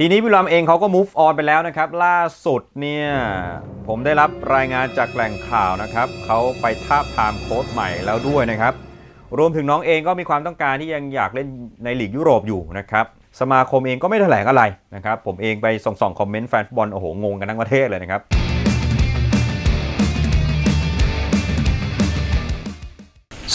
ทีนี้วิลามเองเขาก็ move on ไปแล้วนะครับ ล่าสุดเนี่ย ผมได้รับรายงานจากแหล่งข่าวนะครับ เขาไปทาบทามโค้ชใหม่แล้วด้วยนะครับ รวมถึงน้องเองก็มีความต้องการที่ยังอยากเล่นในลีกยุโรปอยู่นะครับ สมาคมเองก็ไม่แถลงอะไรนะครับ ผมเองไปส่องๆคอมเมนต์แฟนฟุตบอลโอ้โหงงกันทั้งประเทศเลยนะครับ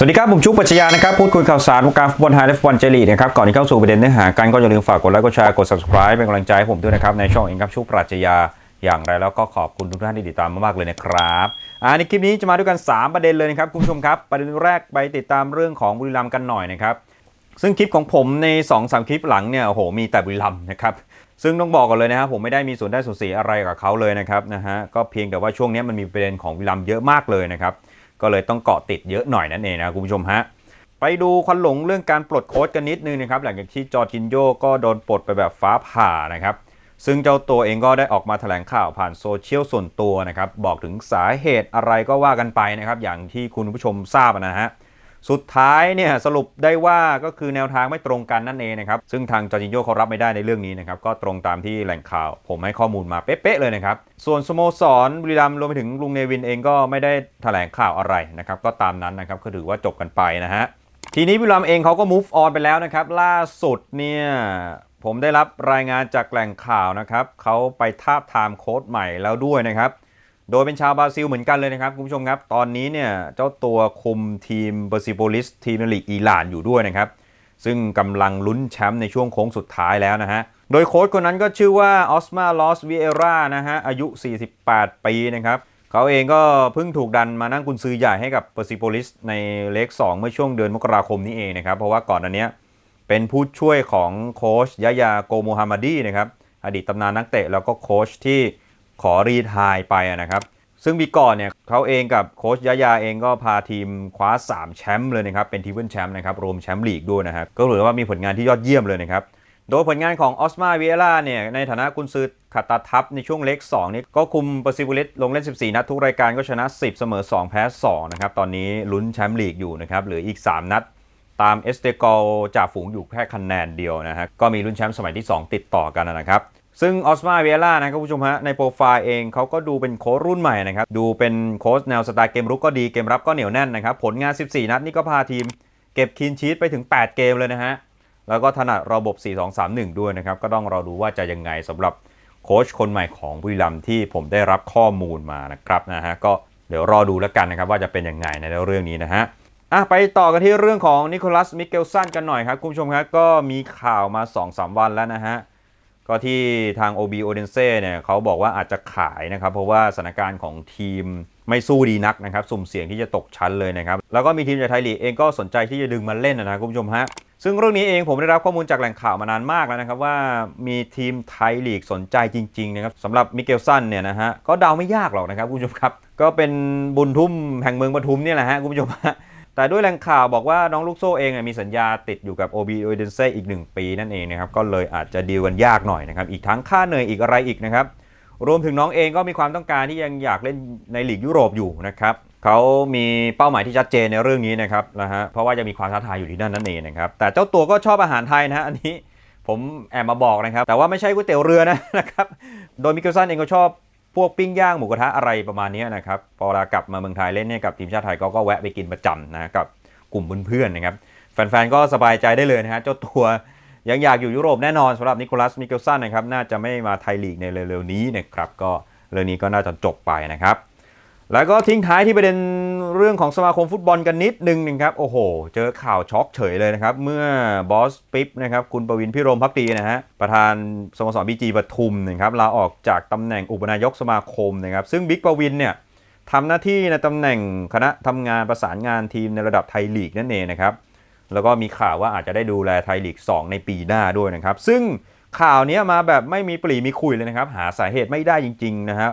สวัสดีครับ ผมชุกปัชญานะครับ พูดคุยข่าวสารวงการฟุตบอลไทยและฟุตบอลเจลีกนะครับ ก่อนที่เข้าสู่ประเด็นเนื้อหากันก็อย่าลืมฝากกดไลค์กดแชร์กด subscribe เป็นกำลังใจให้ผมด้วยนะครับ ในช่องเองครับชุกปัชญาอย่างไรแล้วก็ขอบคุณทุกท่านที่ติดตามมากๆเลยนะครับอ่าในคลิปนี้จะมาด้วยกัน 3 ประเด็นเลยนะครับคุณผู้ชมครับ ประเด็นแรกไปติดตามเรื่องของบุรีรัมย์กันหน่อยนะครับซึ่งคลิปของผมใน2อสคลิปหลังเนี่ยโอ้โหมีแต่บุรีรัมย์นะครับซึ่งต้องบอกก่อนเลยนะครับผมไม่ได้มีส่วนได้ส่วนเสียอะไรกับเขาเลยนะครับนะฮะก็เพียงแต่ว่าช่วงนี้มันมีประเด็นของบุรีรัมย์เยอะมากเลยนะครับ ก็เลยต้องเกาะติดเยอะหน่อยนั่นเองนะคุณผู้ชมฮะไปดูควันหลงเรื่องการปลดโค้ชกันนิดนึงนะครับหลังจากที่จอร์จินโยก็โดนปลดไปแบบฟ้าผ่านะครับซึ่งเจ้าตัวเองก็ได้ออกมาแถลงข่าวผ่านโซเชียลส่วนตัวนะครับบอกถึงสาเหตุอะไรก็ว่ากันไปนะครับอย่างที่คุณผู้ชมทราบนะฮะ สุดท้ายเนี่ยสรุปได้ว่าก็คือแนวทางไม่ตรงกันนั่นเองนะครับ ซึ่งทางจอร์จินโยเขารับไม่ได้ในเรื่องนี้นะครับ ก็ตรงตามที่แหล่งข่าว ผมให้ข้อมูลมาเป๊ะๆเลยนะครับ ส่วนสโมสรบุรีรัมย์รวมไปถึงลุงเนวินเองก็ไม่ได้แถลงข่าวอะไรนะครับ ก็ตามนั้นนะครับก็ถือว่าจบกันไปนะฮะทีนี้บุรีรัมย์เองเขาก็ move on ไปแล้วนะครับ ล่าสุดเนี่ยผมได้รับรายงานจากแหล่งข่าวนะครับเขาไปทาบทามโค้ชใหม่แล้วด้วยนะครับ โดยเป็นชาวบราซิลเหมือนกันเลยนะครับคุณผู้ชมครับ ตอนนี้เนี่ยเจ้าตัวคุมทีมเบอร์ซิโปลิสทีมลีกอิหร่านอยู่ด้วยนะครับ ซึ่งกำลังลุ้นแชมป์ในช่วงโค้งสุดท้ายแล้วนะฮะ โดยโค้ชคนนั้นก็ชื่อว่าออสมาลอสวิเอรานะฮะอายุ 48 ปีนะครับเขาเองก็เพิ่งถูกดันมานั่งกุนซือใหญ่ให้กับเปอร์ซิโปลิสในเลก2เมื่อช่วงเดือนมกราคมนี้เองนะครับ เพราะว่าก่อนอันเนี้ยเป็นผู้ช่วยของโค้ชยะยาโกโมฮัมมัดีนะครับอดีตตำนานนักเตะแล้วก็โค้ชที่ ขอรีไทายไปนะครับ ซึ่งปีก่อนเนี่ยเขาเองกับโค้ชยะยาเองก็พาทีมคว้า 3 แชมป์เลยนะครับ เป็นทีมเปิลแชมป์นะครับ รวมแชมป์ลีกด้วยนะครับ ก็ถือว่ามีผลงานที่ยอดเยี่ยมเลยนะครับโดยผลงานของออสมาวิเอล่าเนี่ยในฐานะกุนซือขัดตาทัพในช่วงเล็ก2นี่ก็คุมเปอร์ซิบูลิสลงเล่น 14 นัดทุกรายการก็ชนะ 10 เสมอ 2 แพ้ 2 นะครับ ตอนนี้ลุ้นแชมป์ลีกอยู่นะครับเหลืออีก 3 นัด ตามเอสเตโกจ่าฝูงอยู่แค่คะแนนเดียวนะฮะก็มีลุ้นแชมป์สมัยที่ 2 ติดต่อกันนะครับ ซึ่งออสมาเวียล่านะครับผู้ชมฮะในโปรไฟล์เองเขาก็ดูเป็นโค้ชรุ่นใหม่นะครับ ดูเป็นโค้ชแนวสไตล์เกมรุกก็ดีเกมรับก็เหนียวแน่นนะครับ ผลงาน 14 นัดนี่ก็พาทีม เก็บคีนชีตไปถึง 8 เกมเลยนะฮะ แล้วก็ถนัดระบบ 4-2-3-1 ด้วยนะครับ ก็ต้องรอดูว่าจะยังไงสำหรับโค้ชคนใหม่ของบุรีรัมที่ผมได้รับข้อมูลมานะครับนะฮะก็เดี๋ยวรอดูแล้วกันนะครับว่าจะเป็นยังไงในเรื่องนี้นะฮะอะไปต่อกันที่เรื่องของนิโคลัสมิเกลสันกันหน่อยครับคุณผู้ชมครับก็มีข่าวมา 2-3 วันแล้วนะฮะ ก็ที่ทาง OB o d e n s e เนี่ยเขาบอกว่าอาจจะขายนะครับ เพราะว่าสถานการณ์ของทีมไม่สู้ดีนักนะครับ สุ่มเสี่ยงที่จะตกชั้นเลยนะครับ แล้วก็มีทีมจากไทยลีกเองก็สนใจที่จะดึงมาเล่นนะครับคุณผู้ชมฮะซึ่งเรื่องนี้เองผมได้รับข้อมูลจากแหล่งข่าวมานานมากแล้วนะครับ ว่ามีทีมไทยลีกสนใจจริงๆนะครับสำหรับมิเกลสันเนี่ยนะฮะก็เดาไม่ยากหรอกนะครับคุณผู้ชมครับ ก็เป็นบุญทุ่มแห่งเมืองปทุมเนี่ยแหละฮะคุณผู้ชมฮะ แต่ด้วยแหล่งข่าวบอกว่าน้องลูกโซ่เองมีสัญญาติดอยู่กับ OB o d e n s e อีก 1 ปีนั่นเองนะครับ ก็เลยอาจจะดีลกันยากหน่อยนะครับ อีกทั้งค่าเหนื่อยอีกอะไรอีกนะครับ รวมถึงน้องเองก็มีความต้องการที่ยังอยากเล่นในลีกยุโรปอยู่นะครับเขามีเป้าหมายที่ชัดเจนในเรื่องนี้นะครับนะฮะ เพราะว่าจะมีความท้าทายอยู่ที่นั่นนั่นเองนะครับ แต่เจ้าตัวก็ชอบอาหารไทยนะฮะอันนี้ผมแอบมาบอกนะครับ แต่ว่าไม่ใช่ก๋วยเตี๋ยวเรือนะนะครับ โดยมิเกลสันเองก็ชอบ พวกปิ้งย่างหมูกระทะอะไรประมาณนี้นะครับพอเวลากลับมาเมืองไทยเล่นเนี่ยกับทีมชาติไทยก็ก็แวะไปกินประจำนะกับกลุ่มเพื่อนๆนะครับแฟนๆก็สบายใจได้เลยนะฮะเจ้าตัวยังอยากอยู่ยุโรปแน่นอนสำหรับนิโคลัสมิเกลสันนะครับน่าจะไม่มาไทยลีกในเร็วๆนี้นะครับก็เรื่องนี้ก็น่าจะจบไปนะครับ แล้วก็ทิ้งท้ายที่ประเด็นเรื่องของสมาคมฟุตบอลกันนิดนึงนะครับโอ้โห เจอข่าวช็อกเฉยเลยนะครับ เมื่อบอสปิ๊บนะครับคุณประวินพิรมพักดีนะฮะประธานสโมสรบีจีปทุมนะครับลาออกจากตำแหน่งอุปนายกสมาคมนะครับซึ่งบิ๊กประวินเนี่ยทำหน้าที่ในตำแหน่งคณะทำงานประสานงานทีมในระดับไทยลีกนั่นเองนะครับแล้วก็มีข่าวว่าอาจจะได้ดูแลไทยลีก 2 ในปีหน้าด้วยนะครับซึ่งข่าวนี้มาแบบไม่มีปลีมีคุยเลยนะครับหาสาเหตุไม่ได้จริงๆนะครับ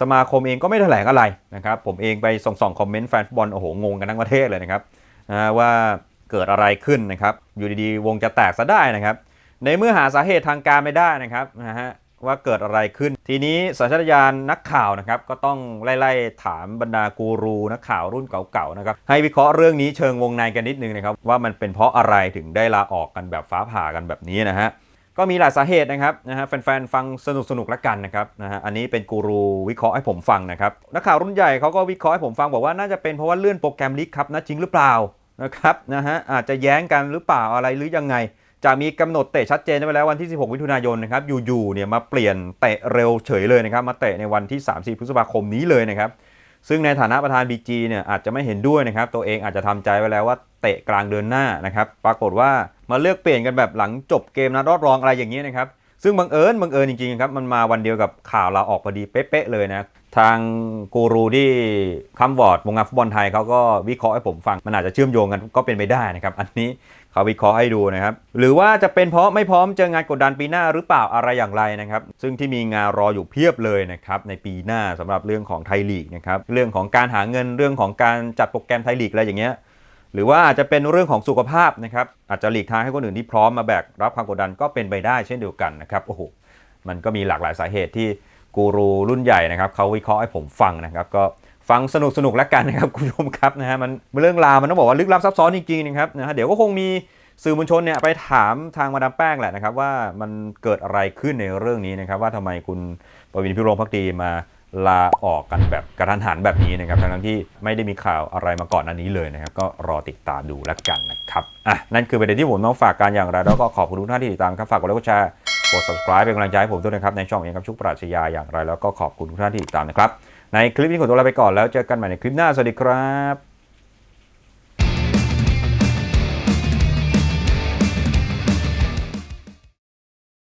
สมาคมเองก็ไม่แถลงอะไรนะครับ ผมเองไปส่องๆคอมเมนต์แฟนฟุตบอลโอ้โหงงกันทั้งประเทศเลยนะครับนะว่าเกิดอะไรขึ้นนะครับ อยู่ดีๆ วงจะแตกซะได้นะครับ ในเมื่อหาสาเหตุทางการไม่ได้นะครับนะฮะว่าเกิดอะไรขึ้น ทีนี้สัญชาตญาณนักข่าวนะครับ ก็ต้องไล่ๆถามบรรดากูรูนักข่าวรุ่นเก่าๆนะครับ ให้วิเคราะห์เรื่องนี้เชิงวงในกันนิดนึงนะครับ ว่ามันเป็นเพราะอะไรถึงได้ลาออกกันแบบฟ้าผ่ากันแบบนี้นะฮะ ก็มีหลายสาเหตุนะครับนะฮะแฟนๆฟังสนุกสนุกละกันนะครับนะฮะอันนี้เป็นกูรูวิเคราะห์ให้ผมฟังนะครับนักข่าวรุ่นใหญ่เขาก็วิเคราะห์ให้ผมฟังบอกว่าน่าจะเป็นเพราะว่าเลื่อนโปรแกรมลีกครับนะจริงหรือเปล่านะครับนะฮะอาจจะแย้งกันหรือเปล่าอะไรหรือยังไงจะมีกำหนดเตะชัดเจนไว้แล้ววันที่ 16 มิถุนายนนะครับอยู่ๆเนี่ยมาเปลี่ยนเตะเร็วเฉยเลยนะครับมาเตะในวันที่ 30 พฤษภาคมนี้เลยนะครับซึ่งในฐานะประธาน BG เนี่ยอาจจะไม่เห็นด้วยนะครับตัวเองอาจจะทำใจไว้แล้วว่าเตะกลางเดือนหน้านะครับปรากฏว่า มาเลือกเปลี่ยนกันแบบหลังจบเกมนัดรอบรองอะไรอย่างนี้ยนะครับ ซึ่งบังเอิญบังเอิญจริงๆครับมันมาวันเดียวกับข่าวลาออกพอดีเป๊ะๆเลยนะทางกูรูที่คัมวอร์ดวงการฟุตบอลไทยเขาก็วิเคราะห์ให้ผมฟัง มันอาจจะเชื่อมโยงกันก็เป็นไปได้นะครับ อันนี้เขาวิเคราะห์ให้ดูนะครับ หรือว่าจะเป็นเพราะไม่พร้อมเจองานกดดันปีหน้าหรือเปล่าอะไรอย่างไรนะครับ ซึ่งที่มีงานรออยู่เพียบเลยนะครับ ในปีหน้าสำหรับเรื่องของไทยลีกนะครับ เรื่องของการหาเงินเรื่องของการจัดโปรแกรมไทยลีกอะไรอย่างเงี้ย หรือว่าอาจจะเป็นเรื่องของสุขภาพนะครับอาจจะหลีกทางให้คนอื่นที่พร้อมมาแบกรับความกดดันก็เป็นไปได้เช่นเดียวกันนะครับโอ้โหมันก็มีหลากหลายสาเหตุที่กูรูรุ่นใหญ่นะครับเขาวิเคราะห์ให้ผมฟังนะครับ ก็ฟังสนุกสนุกแล้วกันนะครับคุณผู้ชมครับนะฮะมันเรื่องราวมันต้องบอกว่าลึกลับซับซ้อนจริงๆนะครับนะฮะเดี๋ยวก็คงมีสื่อมวลชนเนี่ยไปถามทางมาดามแป้งแหละนะครับว่ามันเกิดอะไรขึ้นในเรื่องนี้นะครับว่าทำไมคุณปวินพิรมพักดีมา ลาออกกันแบบกระทันหันแบบนี้นะครับทั้งที่ไม่ได้มีข่าวอะไรมาก่อนอันนี้เลยนะครับ ก็รอติดตามดูแล้วกันนะครับอะนั่นคือประเด็นที่ผมต้องฝากการอย่างไรแล้วก็ขอบคุณทุกท่านที่ติดตามครับฝากกดไลค์กดแชร์กด subscribe เป็นกำลังใจให้ผมด้วยนะครับในช่องเองครับชุกปราชญาอย่างไร แล้วก็ขอบคุณทุกท่านที่ติดตามนะครับในคลิปนี้ขอตัวลาไปก่อนแล้วเจอกันใหม่ในคลิปหน้าสวัสดีครับ